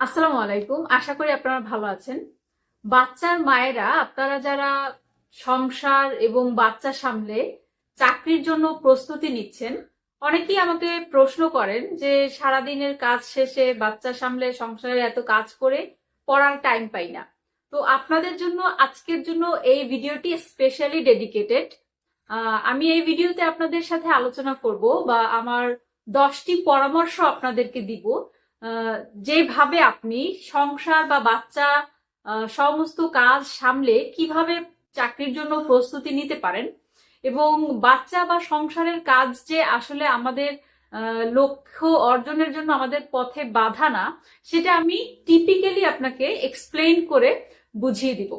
আসসালামু আলাইকুম। আশা করি আপনারা ভালো আছেন। বাচ্চার মায়েরা, আপনারা যারা সংসার এবং বাচ্চা সামলে চাকরির জন্য প্রস্তুতি নিচ্ছেন, অনেকেই আমাকে প্রশ্ন করেন যে সারাদিনের কাজ শেষে বাচ্চা সামলে সংসারে এত কাজ করে পড়ার টাইম পাই না। তো আপনাদের জন্য, আজকের জন্য এই ভিডিওটি স্পেশালি ডেডিকেটেড আমি এই ভিডিওতে আপনাদের সাথে আলোচনা করব বা আমার দশটি পরামর্শ আপনাদেরকে দিব। যেভাবে আপনি সংসার বা বাচ্চা সমস্ত কাজ সামলে কীভাবে চাকরির জন্য প্রস্তুতি নিতে পারেন এবং বাচ্চা বা সংসারের কাজ যে আসলে আমাদের লক্ষ্য অর্জনের জন্য আমাদের পথে বাধা না, সেটা আমি টিপিক্যালি আপনাকে এক্সপ্লেইন করে বুঝিয়ে দিব।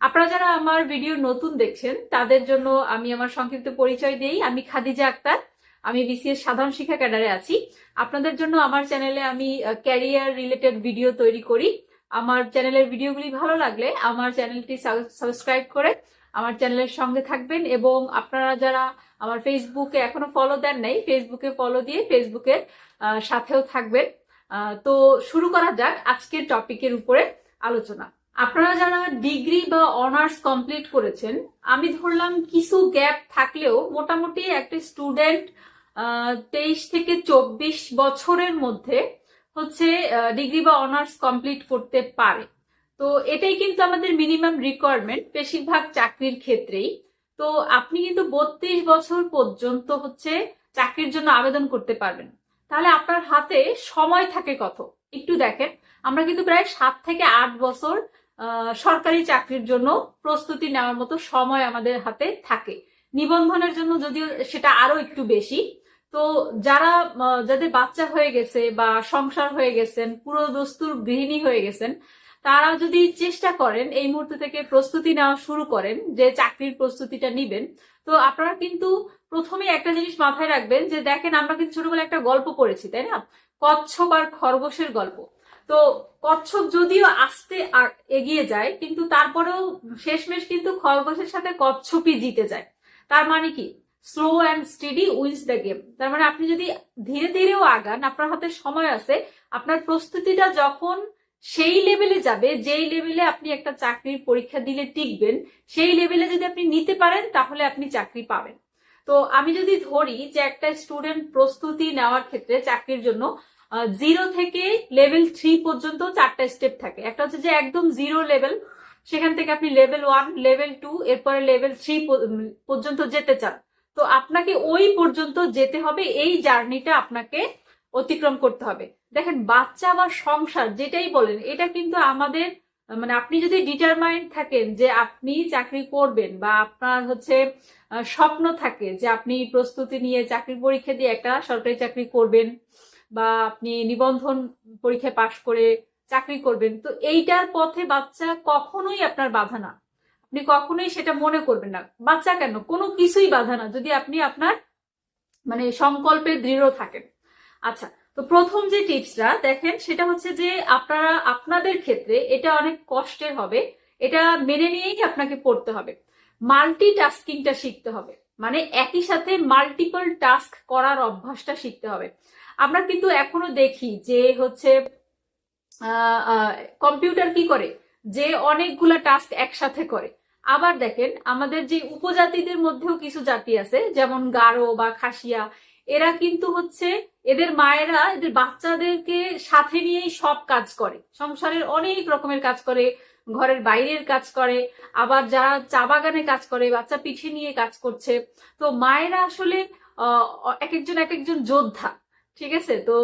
আপনারা যারা আমার ভিডিও নতুন দেখছেন, তাদের জন্য আমি আমার সংক্ষিপ্ত পরিচয় দিই। আমি খাদিজা আক্তার। আমি বিসিএস সাধারণ শিক্ষা ক্যাডারে আছি। আপনাদের জন্য আমার চ্যানেলে আমি ক্যারিয়ার রিলেটেড ভিডিও তৈরি করি। আমার চ্যানেলের ভিডিওগুলি ভালো লাগলে আমার চ্যানেলটি সাবস্ক্রাইব করে আমার চ্যানেলের সঙ্গে থাকবেন এবং আপনারা যারা আমার ফেসবুকে এখনও ফলো দেন নাই ফেসবুকে ফলো দিয়ে ফেসবুকের সাথেও থাকবেন। তো শুরু করা যাক আজকের টপিকের উপরে আলোচনা। আপনারা যারা ডিগ্রি বা অনার্স কমপ্লিট করেছেন, আমি ধরলাম কিছু গ্যাপ থাকলেও মোটামুটি একটা স্টুডেন্ট তেইশ থেকে চব্বিশ বছরের মধ্যে হচ্ছে ডিগ্রি বা অনার্স কমপ্লিট করতে পারে। তো এটাই কিন্তু আমাদের মিনিমাম রিকোয়ারমেন্ট বেশিরভাগ চাকরির ক্ষেত্রেই। তো আপনি কিন্তু বত্রিশ বছর পর্যন্ত হচ্ছে চাকরির জন্য আবেদন করতে পারবেন। তাহলে আপনার হাতে সময় থাকে কত? একটু দেখেন, আমরা কিন্তু প্রায় সাত থেকে আট বছর সরকারি চাকরির জন্য প্রস্তুতি নেওয়ার মতো সময় আমাদের হাতে থাকে। নিবন্ধনের জন্য যদিও সেটা আরও একটু বেশি তো যারা যাদের বাচ্চা হয়ে গেছে বা সংসার হয়ে গেছেন, পুরো দস্তুর গৃহিণী হয়ে গেছেন, তারা যদি চেষ্টা করেন, এই মুহূর্ত থেকে প্রস্তুতি নেওয়া শুরু করেন, যে চাকরির প্রস্তুতিটা নিবেন, তো আপনারা কিন্তু প্রথমে একটা জিনিস মাথায় রাখবেন যে, দেখেন আমরা কিন্তু ছোটবেলায় একটা গল্প পড়েছি, তাই না? কচ্ছপ আর খরগোশের গল্প। তো কচ্ছপ যদিও আস্তে এগিয়ে যায়, কিন্তু তারপরেও শেষমেশ কিন্তু খরগোশের সাথে কচ্ছপই জিতে যায়। তার মানে কি? Slow and steady wins the game. তার মানে আপনি যদি ধীরে ধীরেও আগান, আপনার হাতে সময় আছে, আপনার প্রস্তুতিটা যখন সেই লেভেলে যাবে, যেই লেভেলে আপনি একটা চাকরির পরীক্ষা দিলে টিকবেন, সেই লেভেলে যদি আপনি নিতে পারেন, তাহলে আপনি চাকরি পাবেন। তো আমি যদি ধরি যে একটা স্টুডেন্ট প্রস্তুতি নেওয়ার ক্ষেত্রে চাকরির জন্য জিরো থেকে লেভেল থ্রি পর্যন্ত চারটা স্টেপ থাকে। একটা হচ্ছে যে একদম জিরো লেভেল, সেখান থেকে আপনি লেভেল ওয়ান, লেভেল টু, এরপরে লেভেল থ্রি পর্যন্ত যেতে চান। তো আপনাকে ওই পর্যন্ত যেতে হবে, এই জার্নিটা আপনাকে অতিক্রম করতে হবে। দেখেন, বাচ্চা বা সংসার, যেটাই বলেন, এটা কিন্তু আমাদের মানে আপনি যদি ডিটারমাইন্ড থাকেন যে আপনি চাকরি করবেন বা আপনার হচ্ছে স্বপ্ন থাকে যে আপনি প্রস্তুতি নিয়ে চাকরির পরীক্ষা দিয়ে একটা সরকারি চাকরি করবেন বা আপনি নিবন্ধন পরীক্ষায় পাশ করে চাকরি করবেন, তো এইটার পথে বাচ্চা কখনোই আপনার বাধা না। আপনি কখনোই সেটা মনে করবেন না। বাচ্চা কেন? কোনো কিছুই বাধা না। যদি আপনি আপনার মানে সংকল্পে দৃঢ় থাকেন। আচ্ছা তো প্রথম যে টিপসটা দেখেন, সেটা হচ্ছে যে আপনারা, আপনাদের ক্ষেত্রে এটা অনেক কষ্টের হবে। এটা মেনে নিয়েই আপনাকে পড়তে হবে। মাল্টি টাস্কিংটা শিখতে হবে। মানে একই সাথে মাল্টিপল টাস্ক করার অভ্যাসটা শিখতে হবে। আমরা কিন্তু এখনও দেখি যে হচ্ছে কম্পিউটার কি করে? যে অনেকগুলা টাস্ক একসাথে করে। আবার দেখেন, আমাদের যে উপজাতিদের মধ্যেও কিছু জাতি আছে, যেমন গারো বা খাসিয়া, এরা কিন্তু হচ্ছে এদের মায়েরা, এদের বাচ্চাদেরকে সাথে নিয়েই সব কাজ করে। সংসারের অনেক রকমের কাজ করে, ঘরের বাইরের কাজ করে, আবার যারা চা বাগানে কাজ করে, বাচ্চা পিঠে নিয়ে কাজ করছে। তো মায়েরা আসলে এক একজন এক একজন যোদ্ধা, ঠিক আছে? তো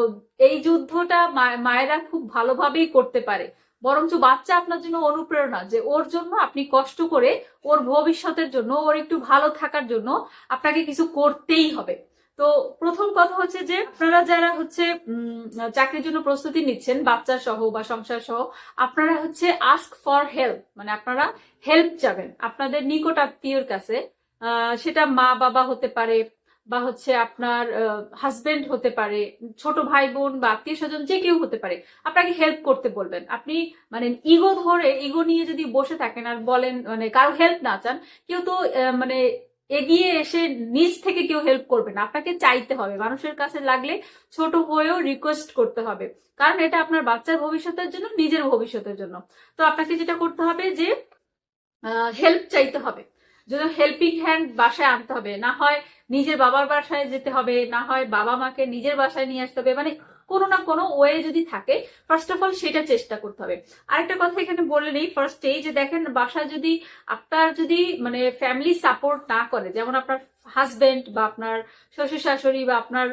এই যুদ্ধটা মায়েরা খুব ভালোভাবেই করতে পারে। বরঞ্চ বাচ্চা আপনার জন্য অনুপ্রেরণা যে ওর জন্য আপনি কষ্ট করে ওর ভবিষ্যতের জন্য, ওর একটু ভালো থাকার জন্য আপনাকে কিছু করতেই হবে। তো প্রথম কথা হচ্ছে যে আপনারা যারা হচ্ছে চাকরির জন্য প্রস্তুতি নিচ্ছেন, বাচ্চা সহ বা সংসার সহ, আপনারা হচ্ছে আস্ক ফর হেল্প মানে আপনারা হেল্প চাবেন। আপনাদের নিকট আত্মীয়র কাছে সেটা মা বাবা হতে পারে বা হচ্ছে আপনার হাজবেন্ড হতে পারে, ছোট ভাই বোন বা আত্মীয় স্বজন যে কেউ হতে পারে, আপনাকে হেল্প করতে বলবেন। আপনি মানে ইগো ধরে ইগো নিয়ে যদি বসে থাকেন আর বলেন মানে কারও হেল্প না চান, কেউ তো মানে এগিয়ে এসে নিজ থেকে কেউ হেল্প করবে না। আপনাকে চাইতে হবে। মানুষের কাছে লাগলে ছোট হয়েও রিকোয়েস্ট করতে হবে। কারণ এটা আপনার বাচ্চার ভবিষ্যতের জন্য, নিজের ভবিষ্যতের জন্য। তো আপনাকে যেটা করতে হবে যে হেল্প চাইতে হবে। যদি হেল্পিং হ্যান্ড বাসায় আনতে হবে, না হয় নিজের বাবার বাসায় যেতে হবে, না হয় বাবা মাকে নিজের বাসায় নিয়ে আসতে হবে মানে কোনো না কোনো ওয়ে যদি থাকে ফার্স্ট অফ অল সেটা চেষ্টা করতে হবে। আরেকটা কথা এখানে বলে নেই ফার্স্টেই যে দেখেন বাসায় যদি আপনার যদি মানে ফ্যামিলি সাপোর্ট না করে, যেমন আপনার হাজবেন্ড বা আপনার শ্বশুর শাশুড়ি বা আপনার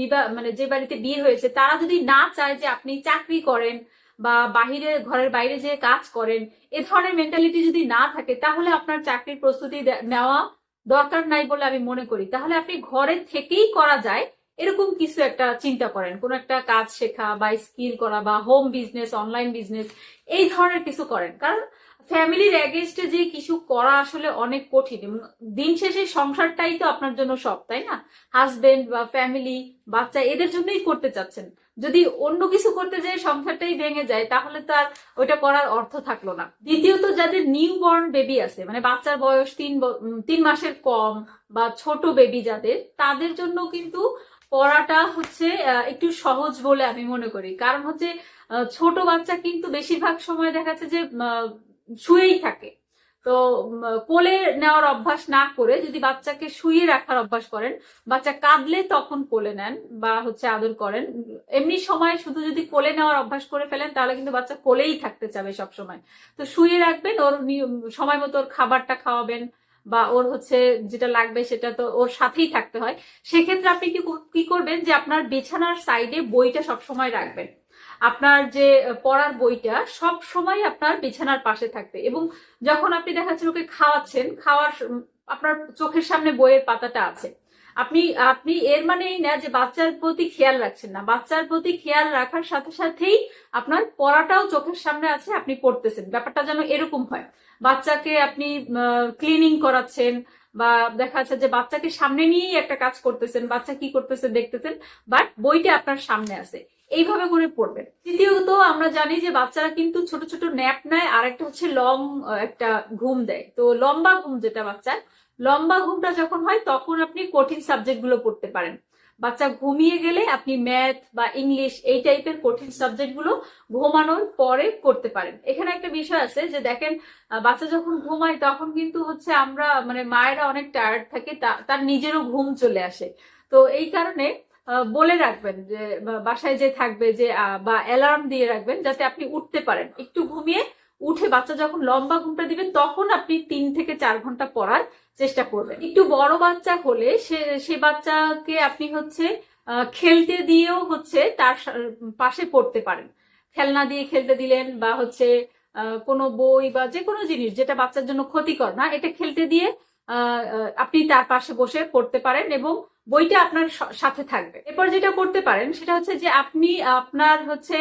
বিবাহ মানে যে বাড়িতে বিয়ে হয়েছে, তারা যদি না চায় যে আপনি চাকরি করেন বা বাহিরে, ঘরের বাইরে যে কাজ করেন, এ ধরনের মেন্টালিটি যদি না থাকে, তাহলে আপনার চাকরির প্রস্তুতি নেওয়া দরকার নাই বলে আমি মনে করি। তাহলে আপনি ঘরে থেকেই করা যায়, এরকম কিছু একটা চিন্তা করেন। কোন একটা কাজ শেখা বা স্কিল করা বা হোম বিজনেস অনলাইন বিজনেস এই ধরনের কিছু করেন। কারণ ফ্যামিলির অ্যাগেনস্টে যে কিছু করা আসলে অনেক কঠিন এবং দিন শেষে সংসারটাই তো আপনার জন্য সব, তাই না? হাজবেন্ড বা ফ্যামিলি বাচ্চা, এদের জন্যই করতে চাচ্ছেন। যদি অন্য কিছু করতে যায় সংসারটাই ভেঙে যায়, তাহলে তো আর ওইটা করার অর্থ থাকল না। দ্বিতীয়ত, যাদের নিউ বর্ন বেবি আছে মানে বাচ্চার বয়স তিন তিন মাসের কম বা ছোট বেবি যাদের, তাদের জন্য কিন্তু পড়াটা হচ্ছে একটু সহজ বলে আমি মনে করি। কারণ হচ্ছে ছোট বাচ্চা কিন্তু বেশিরভাগ সময় দেখা যাচ্ছে যে শুয়েই থাকে। তো কোলে নেওয়ার অভ্যাস না করে যদি বাচ্চাকে শুয়ে রাখার অভ্যাস করেন, বাচ্চা কাঁদলে তখন কোলে নেন বা হচ্ছে আদর করেন। এমনি সময় শুধু যদি কোলে নেওয়ার অভ্যাস করে ফেলেন, তাহলে কিন্তু বাচ্চা কোলেই থাকতে চাবে সব সময় তো শুয়ে রাখবেন, ওর সময় মতো ওর খাবারটা খাওয়াবেন বা ওর হচ্ছে যেটা লাগবে সেটা তো ওর সাথেই থাকতে হয়। সেক্ষেত্রে আপনি কি কর- কি করবেন যে আপনার বিছানার সাইডে বইটা সব সময় রাখবেন। আপনার যে পড়ার বইটা সব সময় আপনার বিছানার পাশে থাকবে এবং যখন আপনি দেখা যাচ্ছে ওকে খাওয়াচ্ছেন, খাওয়ার আপনার চোখের সামনে বইয়ের পাতাটা আছে। আপনি আপনি এর মানে এই না যে বাচ্চার প্রতি খেয়াল রাখছেন না। বাচ্চার প্রতি খেয়াল রাখার সাথে সাথেই আপনার পড়াটাও চোখের সামনে আছে, আপনি পড়তেছেন। ব্যাপারটা যেন এরকম হয়। বাচ্চাকে আপনি ক্লিনিং করাচ্ছেন বা দেখা যাচ্ছে যে বাচ্চাকে সামনে নিয়েই একটা কাজ করতেছেন, বাচ্চা কি করতেছে দেখতেছেন বাট বইটা আপনার সামনে আছে। এইভাবে করে পড়বেন তৃতীয়ত আমরা জানি যে বাচ্চারা কিন্তু ছোট ছোট ন্যাপ নেয় আর একটা হচ্ছে লং একটা ঘুম দেয়। তো লম্বা ঘুম যেটা বাচ্চার, লম্বা ঘুমটা যখন হয়, তখন আপনি কঠিন সাবজেক্টগুলো পড়তে পারেন। বাচ্চা ঘুমিয়ে গেলে আপনি ম্যাথ বা ইংলিশ এই টাইপের কঠিন সাবজেক্টগুলো ঘুমানোর পরে করতে পারেন। এখানে একটা বিষয় আছে যে দেখেন বাচ্চা যখন ঘুমায়, তখন কিন্তু হচ্ছে আমরা মানে মায়েরা অনেক টায়ার্ড থাকে তার নিজেরও ঘুম চলে আসে। তো এই কারণে বলে রাখবেন যে বাসায় যে থাকবে যে বা অ্যালার্ম দিয়ে রাখবেন যাতে আপনি উঠতে পারেন। একটু ঘুমিয়ে উঠে বাচ্চা যখন লম্বা ঘুমটা দিবেন তখন আপনি তিন থেকে চার ঘণ্টা পড়ার চেষ্টা করবেন। একটু বড় বাচ্চা হলে সে সে বাচ্চাকে আপনি হচ্ছে খেলতে দিয়েও হচ্ছে তার পাশে পড়তে পারেন। খেলনা দিয়ে খেলতে দিলেন বা হচ্ছে কোনো বই বা যে কোনো জিনিস যেটা বাচ্চার জন্য ক্ষতিকর না, এটা খেলতে দিয়ে আপনি তার পাশে বসে পড়তে পারেন এবং বইটা আপনার সাথে থাকবে। এরপর যেটা করতে পারেন, সেটা হচ্ছে যে আপনি আপনার হচ্ছে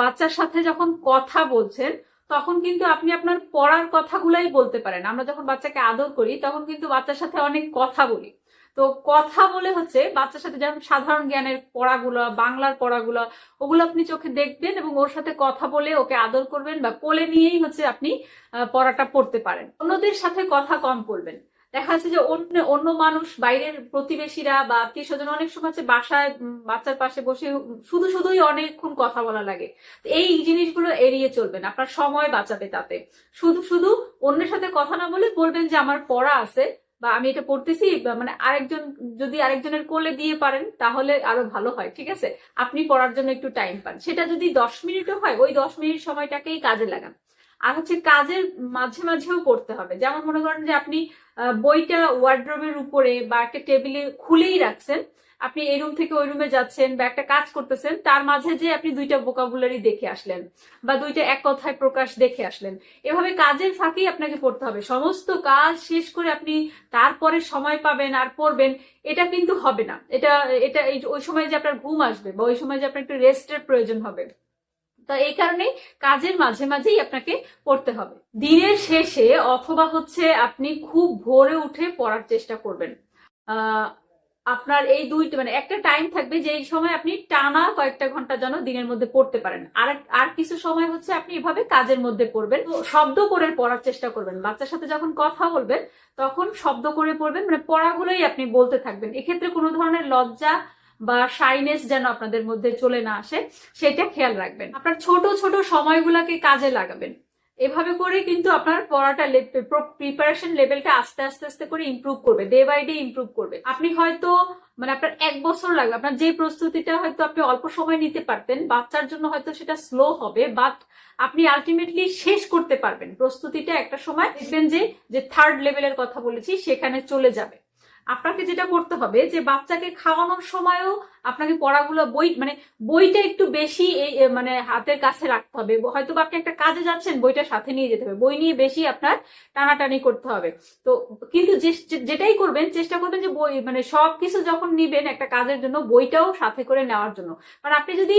বাচ্চার সাথে যখন কথা বলছেন, তখন কিন্তু আপনি আপনার পড়ার কথাগুলাই বলতে পারেন। আমরা যখন বাচ্চাকে আদর করি, তখন কিন্তু বাচ্চার সাথে অনেক কথা বলি। তো কথা বলে হচ্ছে, বাচ্চার সাথে যেমন সাধারণ জ্ঞানের পড়াগুলো, বাংলার পড়াগুলো, ওগুলো আপনি চোখে দেখবেন এবং ওর সাথে কথা বলে ওকে আদর করবেন বা কোলে নিয়েই হচ্ছে আপনি পড়াটা পড়তে পারেন। অন্যদের সাথে কথা কম বলবেন দেখা যাচ্ছে যে অন্য অন্য মানুষ, বাইরের প্রতিবেশীরা বা আত্মীয় স্বজন অনেক সময় হচ্ছে বাসায় বাচ্চার পাশে বসে শুধু শুধুই অনেকক্ষণ কথা বলা লাগে। এই জিনিসগুলো এড়িয়ে চলবেন, আপনার সময় বাঁচাবে তাতে। শুধু শুধু অন্যের সাথে কথা না বলে বলবেন যে আমার পড়া আছে বা আমি এটা পড়তেছি মানে আরেকজন, যদি আরেকজনের কোলে দিয়ে পারেন তাহলে আরও ভালো হয়, ঠিক আছে? আপনি পড়ার জন্য একটু টাইম পান। সেটা যদি দশ মিনিটও হয়, ওই দশ মিনিট সময়টাকেই কাজে লাগান। আর হচ্ছে কাজের মাঝে মাঝেও পড়তে হবে। যেমন মনে করেন যে আপনি বইটা ওয়ার্ড্রোবের উপরে বা একটা টেবিলে খুলেই রাখছেন। আপনি এই রুম থেকে ওই রুমে যাচ্ছেন বা একটা কাজ করতেছেন, তার মাঝে যে আপনি দুইটা ভোকাবুলারি দেখে আসলেন বা দুইটা এক কথায় প্রকাশ দেখে আসলেন, এভাবে কাজের ফাঁকেই আপনাকে পড়তে হবে। সমস্ত কাজ শেষ করে আপনি তারপরে সময় পাবেন আর পড়বেন, এটা কিন্তু হবে না। এটা এটা ওই সময় যে আপনার ঘুম আসবে বা ওই সময় যে আপনার একটু রেস্টের প্রয়োজন হবে। তো এই কারণে কাজের মাঝে মাঝেই আপনাকে পড়তে হবে। দিনের শেষে অথবা হচ্ছে আপনি খুব ভোরে উঠে পড়ার চেষ্টা করবেন। আপনার এই দুইটা মানে একটা টাইম থাকবে যে সময় আপনি টানা কয়েকটা ঘণ্টা যেন দিনের মধ্যে পড়তে পারেন। আর আর কিছু সময় হচ্ছে আপনি এভাবে কাজের মধ্যে পড়বেন। শব্দ করে পড়ার চেষ্টা করবেন। বাচ্চার সাথে যখন কথা বলবেন, তখন শব্দ করে পড়বেন। মানে পড়াগুলোই আপনি বলতে থাকবেন। এক্ষেত্রে কোনো ধরনের লজ্জা বা শাইনেস যেন আপনাদের মধ্যে চলে না আসে, সেটা খেয়াল রাখবেন। আপনার ছোট ছোট সময়গুলোকে কাজে লাগাবেন। এভাবে করে কিন্তু আপনার পড়াটা প্রিপারেশন লেভেলটা আস্তে আস্তে আস্তে করে ইমপ্রুভ করবে ডে বাই ডে ইমপ্রুভ করবে। আপনি হয়তো মানে আপনার এক বছর লাগবে, আপনার যে প্রস্তুতিটা হয়তো আপনি অল্প সময় নিতে পারতেন, বাচ্চার জন্য হয়তো সেটা স্লো হবে বাট আপনি আলটিমেটলি শেষ করতে পারবেন। প্রস্তুতিটা একটা সময় দেখবেন যে যে থার্ড লেভেলের কথা বলেছি, সেখানে চলে যাবে। আপনাকে যেটা করতে হবে যে বাচ্চাকে খাওয়ানোর সময়ও আপনাকে পড়াগুলো বই মানে বইটা একটু বেশি মানে হাতের কাছে রাখতে হবে। হয়তো বা আপনি একটা কাজে যাচ্ছেন, বইটা সাথে নিয়ে যেতে হবে। বই নিয়ে বেশি আপনার টানাটানি করতে হবে। তো কিন্তু যেটাই করবেন, চেষ্টা করবেন যে বই মানে সব কিছু যখন নিবেন একটা কাজের জন্য, বইটাও সাথে করে নেওয়ার জন্য। কারণ আপনি যদি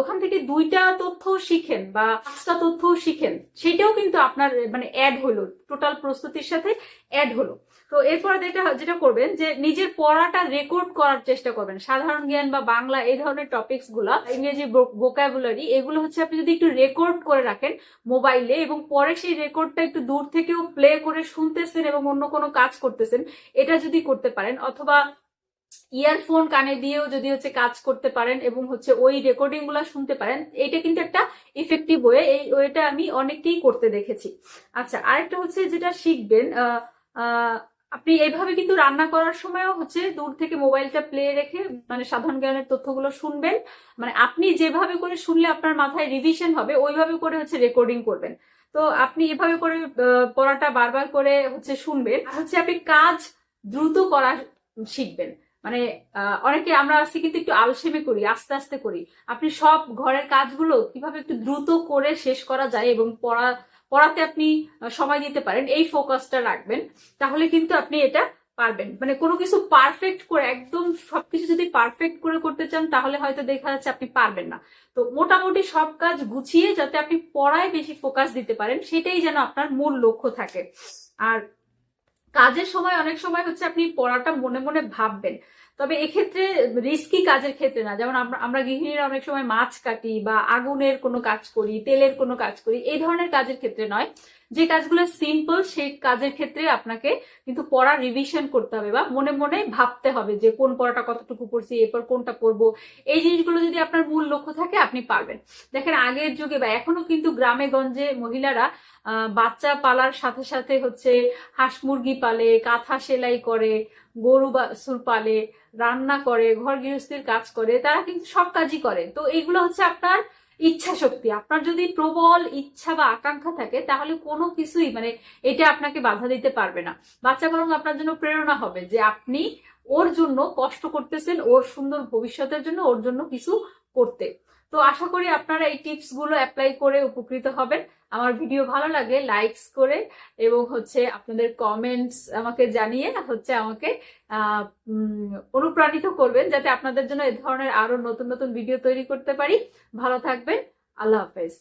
ওখান থেকে দুইটা তথ্য শিখেন বা পাঁচটা তথ্য শিখেন, সেটাও কিন্তু আপনার মানে অ্যাড হলো। টোটাল প্রস্তুতির সাথে অ্যাড হলো। তো এরপরে যেটা যেটা করবেন যে নিজের পড়াটা রেকর্ড করার চেষ্টা করবেন। সাধারণ জ্ঞান বা বাংলা এই ধরনের টপিকসগুলা ইংরেজি ভোকাবুলারি এগুলো হচ্ছে আপনি যদি একটু রেকর্ড করে রাখেন মোবাইলে এবং পরে সেই রেকর্ডটা একটু দূর থেকেও প্লে করে শুনতেছেন এবং অন্য কোনো কাজ করতেছেন এটা যদি করতে পারেন অথবা ইয়ারফোন কানে দিয়েও যদি হচ্ছে কাজ করতে পারেন এবং হচ্ছে ওই রেকর্ডিংগুলা শুনতে পারেন এটা কিন্তু একটা ইফেক্টিভ ওয়ে এই ওয়েটা আমি অনেককেই করতে দেখেছি। আচ্ছা আরেকটা হচ্ছে যেটা শিখবেন আহ, আপনি এইভাবে কিন্তু রান্না করার সময়ও হচ্ছে দূর থেকে মোবাইলটা প্লে রেখে মানে সাধারণ জ্ঞানের তথ্যগুলো শুনবেন। মানে আপনি যেভাবে করে শুনলে আপনার মাথায় রিভিশন হবে, ওইভাবে করে হচ্ছে রেকর্ডিং করবেন। তো আপনি এভাবে করে পড়াটা বারবার করে হচ্ছে শুনবেন। আর হচ্ছে আপনি কাজ দ্রুত করা শিখবেন। মানে অনেকে আমরা আজকে কিন্তু একটু আলসেমে করি, আস্তে আস্তে করি। আপনি সব ঘরের কাজগুলো কীভাবে একটু দ্রুত করে শেষ করা যায় এবং পড়া পড়াতে আপনি সময় দিতে পারেন, এই ফোকাসটা রাখবেন, তাহলে কিন্তু আপনি এটা পারবেন। মানে কোনো কিছু পারফেক্ট করে, একদম সবকিছু যদি পারফেক্ট করে করতে চান, তাহলে হয়তো দেখা যাচ্ছে আপনি পারবেন না। তো মোটামুটি সব কাজ গুছিয়ে যাতে আপনি পড়ায় বেশি ফোকাস দিতে পারেন, সেটাই যেন আপনার মূল লক্ষ্য থাকে। আর কাজের সময় অনেক সময় হচ্ছে আপনি পড়াটা মনে মনে ভাববেন। তবে এক্ষেত্রে রিস্কি কাজের ক্ষেত্রে না। যেমন আমরা গৃহিণীরা অনেক সময় মাছ কাটি বা আগুনের কোনো কাজ করি, তেলের কোনো কাজ করি, এই ধরনের কাজের ক্ষেত্রে নয়। যে কাজগুলো সিম্পল সেই কাজের ক্ষেত্রে আপনাকে কিন্তু পড়া রিভিশন করতে হবে বা মনে মনে ভাবতে হবে যে কোন পড়াটা কতটুকু পড়ছি, এরপর কোনটা পড়ব। এই জিনিসগুলো যদি আপনার মূল লক্ষ্য থাকে, আপনি পারবেন। দেখেন, আগের যুগে বা এখনও কিন্তু গ্রামে গঞ্জে মহিলারা বাচ্চা পালার সাথে সাথে হচ্ছে হাঁস মুরগি পালে, কাঁথা সেলাই করে, গরু বাছুর পালে, রান্না করে ঘর গৃহস্থীর কাজ করে, তারা কিন্তু সব কাজই করে। তো এইগুলো হচ্ছে আপনার ইচ্ছা শক্তি। আপনার যদি প্রবল ইচ্ছা বা আকাঙ্ক্ষা থাকে, তাহলে কোনো কিছুই মানে এটা আপনাকে বাধা দিতে পারবে না। বাচ্চা বরং আপনার জন্য প্রেরণা হবে যে আপনি ওর জন্য কষ্ট করতেছেন, ওর সুন্দর ভবিষ্যতের জন্য ওর জন্য কিছু করতে। তো আশা করি আপনারা এই টিপসগুলো অ্যাপ্লাই করে উপকৃত হবেন। আমার ভিডিও ভালো লাগে লাইকস করে এবং হচ্ছে আপনাদের কমেন্টস আমাকে জানিয়ে হচ্ছে আমাকে অনুপ্রাণিত করবেন যাতে আপনাদের জন্য এ ধরনের আরও নতুন নতুন ভিডিও তৈরি করতে পারি। ভালো থাকবেন, আল্লাহ হাফেজ।